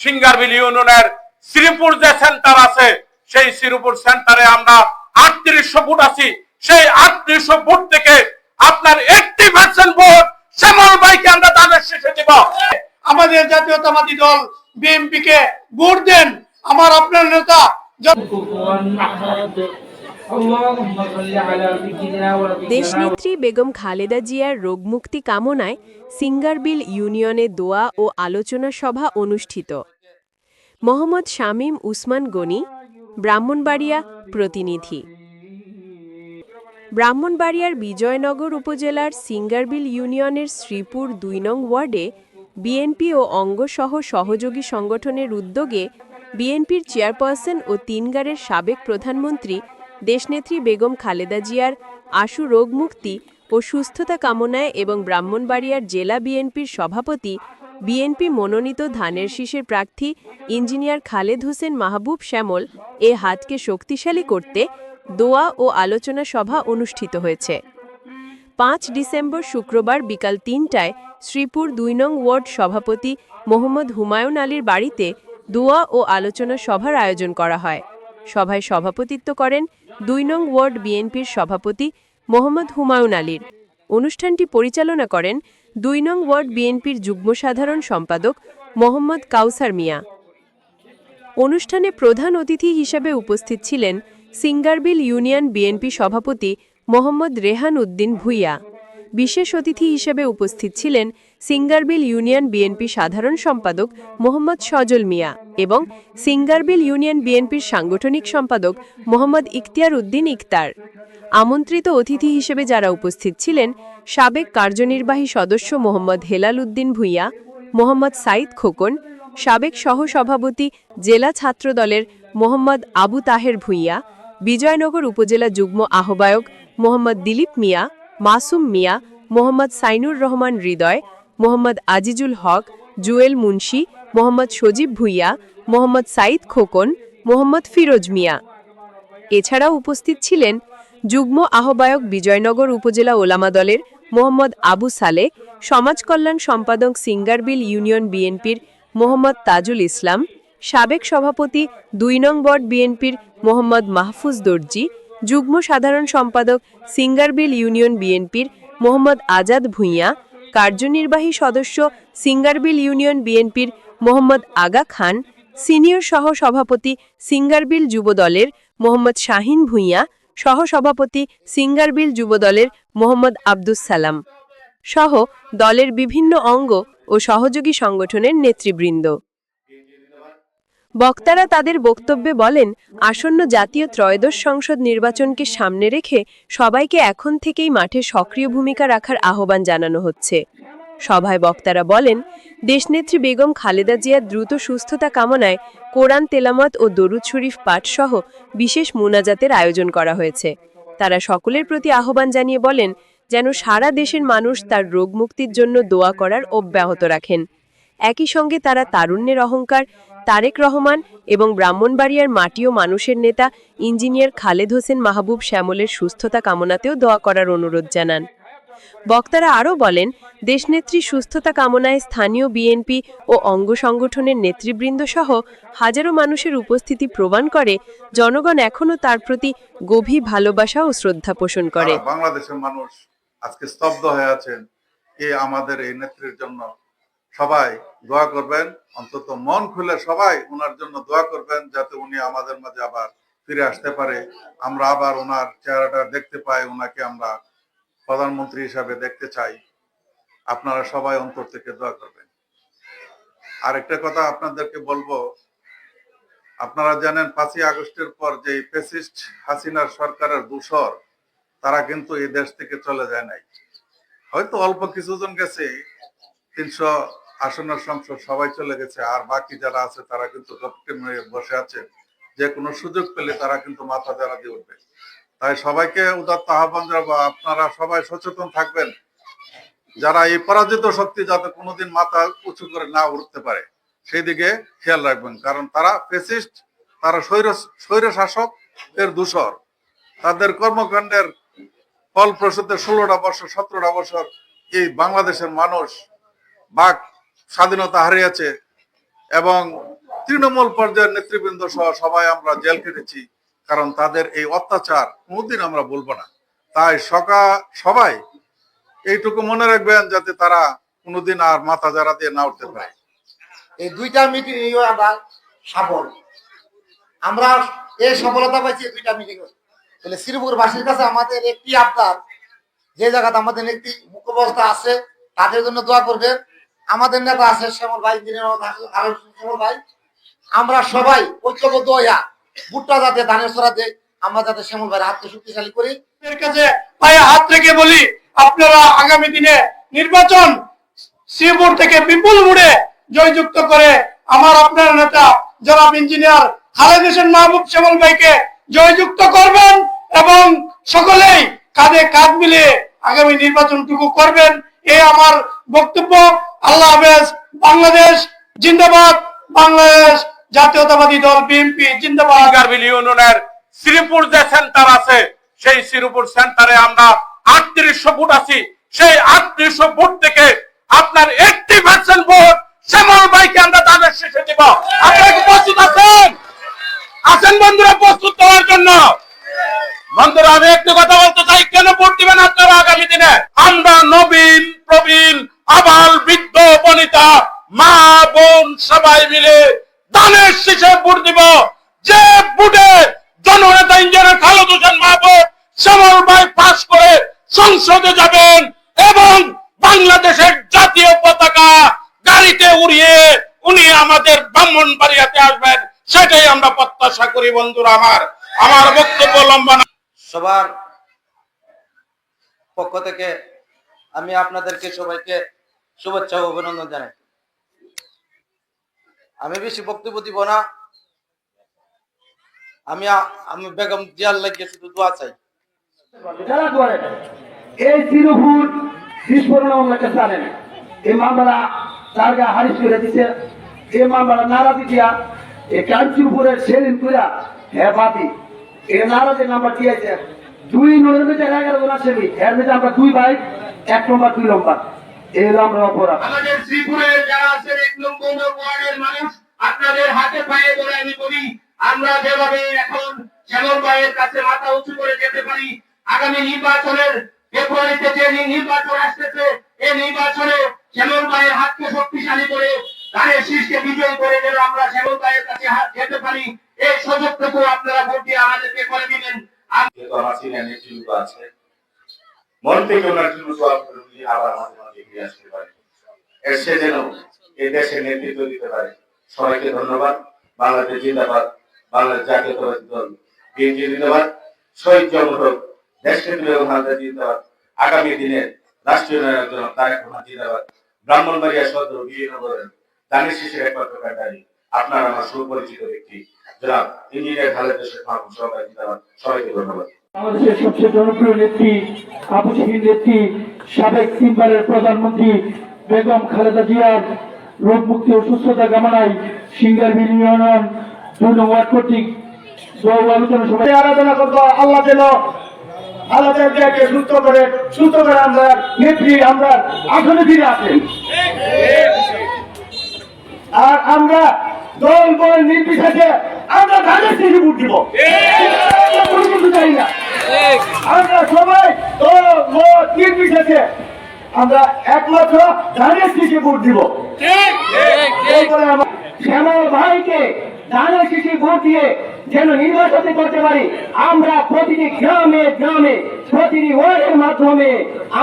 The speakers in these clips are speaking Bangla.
সিঙ্গারবিল ইউনিয়নের শ্রীপুর যে সেন্টার আছে, সেই শ্রীপুর সেন্টারে আমরা আটত্রিশশো ফুট আছি। সেই আটত্রিশশো ফুট থেকে আপনার একটি পার্সেন্ট ভোট শ্যামল ভাইকে আমরা তাদের শেষে দেব। আমাদের জাতীয়তাবাদী দল বিএনপি কে ভোট দেন। আমার আপনার নেতা দেশনেত্রী বেগম খালেদা জিয়ার রোগমুক্তি কামনায় সিঙ্গারবিল ইউনিয়নে দোয়া ও আলোচনা সভা অনুষ্ঠিত। মোহাম্মদ শামীম উসমান গনি, ব্রাহ্মণবাড়িয়া প্রতিনিধি। ব্রাহ্মণবাড়িয়ার বিজয়নগর উপজেলার সিঙ্গারবিল ইউনিয়নের শ্রীপুর দুই নং ওয়ার্ডে বিএনপি ও অঙ্গসহ সহযোগী সংগঠনের উদ্যোগে বিএনপির চেয়ারপারসন ও তিনগারের সাবেক প্রধানমন্ত্রী দেশনেত্রী বেগম খালেদা জিয়ার আশু রোগমুক্তি ও সুস্থতা কামনায় এবং ব্রাহ্মণবাড়িয়ার জেলা বিএনপির সভাপতি বিএনপি মনোনীত ধানের শীষের প্রার্থী ইঞ্জিনিয়ার খালেদ হোসেন মাহবুব শ্যামল এ হাতকে শক্তিশালী করতে দোয়া ও আলোচনা সভা অনুষ্ঠিত হয়েছে। পাঁচ ডিসেম্বর শুক্রবার বিকাল তিনটায় শ্রীপুর দুই নং ওয়ার্ড সভাপতি মোহাম্মদ হুমায়ুন আলীর বাড়িতে দোয়া ও আলোচনা সভার আয়োজন করা হয়। সভায় সভাপতিত্ব করেন দুই নং ওয়ার্ড বিএনপির সভাপতি মোহাম্মদ হুমায়ুন আলীর। অনুষ্ঠানটি পরিচালনা করেন দুই নং ওয়ার্ড বিএনপির যুগ্ম সাধারণ সম্পাদক মোহাম্মদ কাউসার মিয়া। অনুষ্ঠানে প্রধান অতিথি হিসেবে উপস্থিত ছিলেন সিঙ্গারবিল ইউনিয়ন বিএনপি সভাপতি মোহাম্মদ রেহান উদ্দিন ভুইয়া। বিশেষ অতিথি হিসেবে উপস্থিত ছিলেন সিঙ্গারবিল ইউনিয়ন বিএনপি সাধারণ সম্পাদক মোহাম্মদ সজল মিয়া এবং সিঙ্গারবিল ইউনিয়ন বিএনপির সাংগঠনিক সম্পাদক মোহাম্মদ ইখতিয়ার উদ্দিন ইকতার আমন্ত্রিত অতিথি হিসেবে যারা উপস্থিত ছিলেন, সাবেক কার্যনির্বাহী সদস্য মোহাম্মদ হেলাল উদ্দিন ভুইয়া, মোহাম্মদ সাইদ খোকন, সাবেক সহসভাপতি জেলা ছাত্রদলের মোহাম্মদ আবু তাহের ভুইয়া, বিজয়নগর উপজেলা যুগ্ম আহ্বায়ক মোহাম্মদ দিলীপ মিয়া মাসুম মিয়া, মোহাম্মদ সাইনুর রহমান হৃদয়, মোহাম্মদ আজিজুল হক, জুয়েল মুন্সি, মোহাম্মদ সজীব ভুইয়া, মোহাম্মদ সাইদ খোকন, মোহাম্মদ ফিরোজ মিয়া। এছাড়াও উপস্থিত ছিলেন যুগ্ম আহ্বায়ক বিজয়নগর উপজেলা ওলামা দলের মোহাম্মদ আবু সালে, সমাজ কল্যাণ সম্পাদক সিঙ্গারবিল ইউনিয়ন বিএনপির মোহাম্মদ তাজুল ইসলাম, সাবেক সভাপতি দুই নং ওয়ার্ড বিএনপির মোহাম্মদ মাহফুজ দর্জি যুগ্ম সাধারণ সম্পাদক সিঙ্গারবিল ইউনিয়ন বিএনপির মোহাম্মদ আজাদ ভুঁইয়া, কার্যনির্বাহী সদস্য সিঙ্গারবিল ইউনিয়ন বিএনপির মোহাম্মদ আগা খান, সিনিয়র সহ সভাপতি সিঙ্গারবিল যুবদলের মোহাম্মদ শাহিন ভুঁইয়া সহসভাপতি সিঙ্গারবিল যুবদলের মোহাম্মদ আব্দুস সালাম সহ দলের বিভিন্ন অঙ্গ ও সহযোগী সংগঠনের নেতৃবৃন্দ। বক্তারা তাদের বক্তব্যে বলেন, আসন্ন জাতীয় ত্রয়োদশ সংসদ নির্বাচনকে সামনে রেখে সবাইকে এখন থেকেই মাঠে সক্রিয় ভূমিকা রাখার আহ্বান জানানো হচ্ছে। সভায় বক্তারা বলেন, দেশনেত্রী বেগম খালেদা জিয়ার দ্রুত সুস্থতা কামনায় কোরআন তেলামত ও দরুদ শরীফ পাঠ সহ বিশেষ মুনাজাতের আয়োজন করা হয়েছে। তারা সকলের প্রতি আহ্বান জানিয়ে বলেন, যেন সারা দেশের মানুষ তার রোগ মুক্তির জন্য দোয়া করার অব্যাহত রাখেন। একই সঙ্গে তারা তারুণ্যের অহংকার তারেক রহমান এবং ব্রাহ্মণবাড়িয়ার মাটি ও মানুষের নেতা ইঞ্জিনিয়ার খালেদ হোসেন মাহবুব শ্যামলের সুস্থতা কামনাতেও দোয়া করার অনুরোধ জানান। বক্তারা আরও বলেন, দেশনেত্রী সুস্থতা কামনায় স্থানীয় বিএনপি ও অঙ্গ সংগঠনের নেতৃবৃন্দ সহ হাজারো মানুষের উপস্থিতি প্রমাণ করে, জনগণ এখনও তার প্রতি গভীর ভালোবাসা ও শ্রদ্ধা পোষণ করে। বাংলাদেশের মানুষ আজকে স্তব্ধ হয়ে আছেন এ আমাদের এই নেত্রীর জন্য সবাই দোয়া করবেন। অন্তত মন খুলে সবাই ওনার জন্য দোয়া করবেন যাতে উনি আমাদের মাঝে আবার ফিরে আসতে পারে। আমরা আবার ওনার চেহারাটা দেখতে পাই ওনাকে আমরা প্রধানমন্ত্রী হিসাবে দেখতে চাই। আপনারা সবাই অন্তর থেকে দোয়া করবেন। আরেকটা কথা আপনাদেরকে বলব, আপনারা জানেন পাঁচই আগস্টের পর যে ফেসিস্ট হাসিনার সরকারের দূষর, তারা কিন্তু এই দেশ থেকে চলে যায় নাই। হয়তো অল্প কিছুজন গেছে, তিনশো আসনের সংসদ সবাই চলে গেছে, আর বাকি যারা আছে তারা কিন্তু বসে আছে। যে কোনো সুযোগ পেলে তারা কিন্তু মাথা যারা দিয়ে উঠবে। তাই সবাইকে উদাত্ত আহ্বান জানাব, আপনারা সবাই সচেতন থাকবেন। যারা এই পরাজিত শক্তি যাতে কোনোদিন মাথা উঁচু করে না উঠতে পারে, সেই দিকে খেয়াল রাখবেন। কারণ তারা ফেসিস্ট তারা স্বৈর শাসক এর দূষর। তাদের কর্মকাণ্ডের ফলপ্রসূতে ষোলোটা বছর, সতেরোটা বছর এই বাংলাদেশের মানুষ বাক স্বাধীনতা হারিয়েছে এবং তৃণমূল পর্যায়ের নেতৃবৃন্দ সহ সবাই আমরা জেল কেটেছি কারণ তাদের এই অত্যাচার কোনোদিন আমরা বলব না। তাই সকা, সবাই এইটুকু মনে রাখবেন যাতে তারা কোনোদিন আর মাথা যারা দিয়ে না উঠতে পারে। এই দুইটা মিটিং সফল। আমরা এই সফলতা পাইছি দুইটা মিটিং তাহলে শ্রীপুরবাসীর কাছে আমাদের একটি আবদার, যে জায়গাতে আমাদের একটি মুখ্যবস্থা আছে, তাদের জন্য দোয়া করবেন। আমাদের নেতা আছে শ্যামল ভাই শ্যামল ভাই। আমরা সবাই ঐক্যবদ্ধ হইয়া ভুট্টা যাতে ধানের দেয় আমরা যাতে শ্যামল ভাইয়ের হাতকে শক্তিশালী করি। হাত রেখে বলি, আপনারা আগামী দিনে নির্বাচন শ্রীপুর থেকে বিপুল মুড়ে জয়যুক্ত করে আমার আপনার নেতা জনাব ইঞ্জিনিয়ার খালেদ হোসেন মাহবুব শ্যামল ভাইকে জয়যুক্ত করবেন এবং সকলেই কাঁধে কাঁধ মিলিয়ে আগামী নির্বাচনটুকু করবেন। এ আমার বক্তব্য। আল্লাহ হাফেজ, বাংলাদেশ জিন্দাবাদ, বাংলাদেশ জাতীয়তাবাদী দল বিএনপি জিন্দাবাদ। ইউনিয়নের শ্রীপুর যে সেন্টার আছে, সেই শ্রীপুর সেন্টারে আমরা আটত্রিশশো ভোট আছি। সেই আটত্রিশশো ভোট থেকে আপনার এইটটি পার্সেন্ট ভোট শ্যামল ভাইকে আমরা তাদের শেষে দিব। আপনারা কি প্রস্তুত আছেন? আছেন বন্ধুরা, প্রস্তুত হওয়ার জন্য। বন্ধুরা, আমি একটু কথা বলতে চাই, কেন ভোট দিবেন আপনারা আগামী দিনে? আমরা নবীন প্রবীণ আবাল বৃদ্ধ বনিতা, মা, বোন সবাই মিলে দানের শেষে ভোট দিব। যে ভোটে জননেতা ইঞ্জিনিয়ার খালেদ হোসেন মাহবুব শ্যামল ভাই পাশ করে সংসদে যাবেন এবং বাংলাদেশের জাতীয় পতাকা গাড়িতে উড়িয়ে উনি আমাদের ব্রাহ্মণ বাড়িয়াতে আসবেন, সেটাই আমরা প্রত্যাশা করি বন্ধুরা আমার। আমার বক্তব্য লম্বা না। সবার পক্ষ থেকে আমি আপনাদেরকে সবাইকে শুভেচ্ছা ও অভিনন্দন জানাই। আমি বেশি বক্তব্য দিব না। আমি আমি বেগম জিয়ার লাগিয়ে শুধু দোয়া চাই। এই তিরুপুর বিস্ফোরণ মামলাটা জানেন এই মামলা তার গা হারিস করে দিছে। এই মামলা নারাজি দিয়া এই কাঞ্চিপুরের সেলিম কুরা হ্যাঁ বাদি। এই নারাজি নাম্বার দিয়েছে দুই আসেনি এর মধ্যে আমরা দুই ভাই, এক নম্বর, দুই নম্বর। হলো অপরাধ আমাদের শ্রীপুরের যারা আছেন এক নম্বর ওয়ার্ডের মানুষ আপনাদের হাতে পায়ে ধরে আমি বলি আমরা যেভাবে এখন শ্যামল ভাইয়ের কাছে মাথা উঁচু করে যেতে পারি আগামী নির্বাচনের ফেব্রুয়ারিতে যে নির্বাচন আসতেছে এই নির্বাচনে শ্যামল ভাইয়ের হাতকে শক্তিশালী করে ধানের শীর্ষকে বিজয়ী করে যেন আমরা শ্যামল ভাইয়ের কাছে হাত যেতে পারি এই সুযোগটুকু আপনারা ভোট দিয়ে আমাদেরকে করে দিবেন। আছে মন থেকে ওনার জন্য দোয়া করে উনি আবার আমাদের ফিরে আসতে পারে এর সে যেন দেশের নেতৃত্ব দিতে পারে। সবাইকে ধন্যবাদ। বাংলাদেশ জিন্দাবাদ। বাংলাদেশ জাতীয়তাবাদী দল। বিএনপি জিন্দাবাদ। শহীদ জিন্দাবাদ। আগামী দিনে রাষ্ট্রীয় নায়ক জনাব তারেক রহমান জিন্দাবাদ। ব্রাহ্মণবাড়িয়া সদর বিজয়নগরের দানের একমাত্র আপনার আমার সুপরিচিত ব্যক্তি। জনাব ইঞ্জিনিয়ার খালেদ মাহমুদ সবাই জিন্দাবাদ। সবাইকে ধন্যবাদ। বাংলাদেশের সবচেয়ে জনপ্রিয় নেত্রী আপসহীন নেত্রী সাবেক তিনবারের প্রধানমন্ত্রী বেগম খালেদা জিয়ার রোগ মুক্তি ও সুস্থতা কামনায় সিঙ্গার ইউনিয়ন দুই নং ওয়ার্ড কর্তৃক আলোচনা সভায় আরাধনা করব, আল্লাহ যেন সুস্থ করে সুস্থ করে আমরা নেত্রী, আমরা আসনে ফিরে আর আমরা দল বল নির্বিশেষে আমরা ধানের থেকে ভোট আমরা চাই না। আমরা সবাই নির্বিশেষে আমরা একমাত্র ধানের শিশে ভোট দিব। শ্যামল ভাইকে ধানের শিশে ভোট দিয়ে যেন নির্বাচন করতে পারি আমরা প্রতিটি গ্রামে গ্রামে প্রতিটি ওয়ার্ডের মাধ্যমে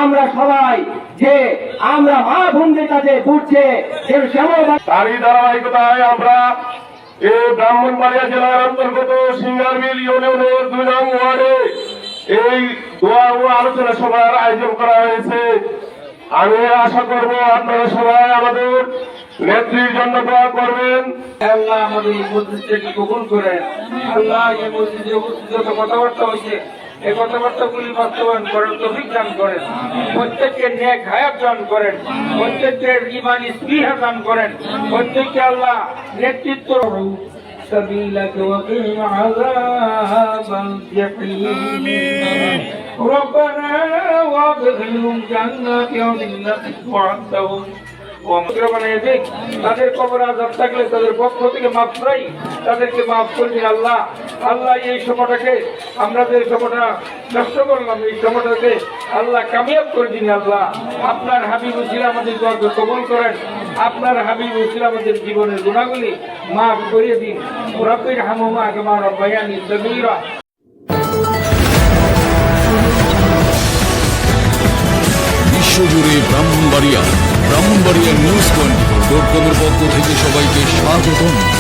আমরা সবাই যে আমরা মা বোনদের কাছে ঘুরছে যেন শ্যামল ভাই তারই ধারাবাহিকতায় আমরা এই ব্রাহ্মণবাড়িয়া জেলার অন্তর্গত সিঙ্গারবিল ইউনিয়নের দুই নং ওয়ার্ডে এই দোয়া ও আলোচনা সভার আয়োজন করা হয়েছে। আমি আশা করব আপনারা সবাই আমাদের নেত্রীর জন্য দোয়া করবেন। আল্লাহ আমাদের মসজিদটাকে কবুল করেন। আল্লাহ এই মসজিদে যত কথাবার্তা হয়েছে, এই কথাবার্তাগুলি বাস্তবায়ন করেন তফিক দান করেন। প্রত্যেককে ন্যাক হায়াত দান করেন। প্রত্যেকের ইমানি স্পৃহা দান করেন। প্রত্যেককে আল্লাহ নেতৃত্ব سبيلك وقهم عذاب الجحيم ربنا وادخلهم جنات عدن وعدتهم ও আমাদের বানিয়ে দিক তাদের কবর আজাব থাকলে তাদের পক্ষ থেকে মাফ চাই তাদেরকে মাফ করবি আল্লাহ আল্লাহ এই সময়টাকে আমরা যে সময়টা নষ্ট করলাম এই সময়টাকে আল্লাহ কামিয়াব করে দিন আল্লাহ আপনার হাবিব ছিল আমাদের দোয়াকে কবল করেন আপনার হাবিব ছিল আমাদের জীবনের গুণাগুলি মাফ করিয়ে দিন। রবির হামুমা আগমার বয়ানি সগীরা। বিশ্বজুড়ে Brahmanbaria Brahmanbaria news twenty dot কমের পক্ষ থেকে সবাইকে স্বাগতম।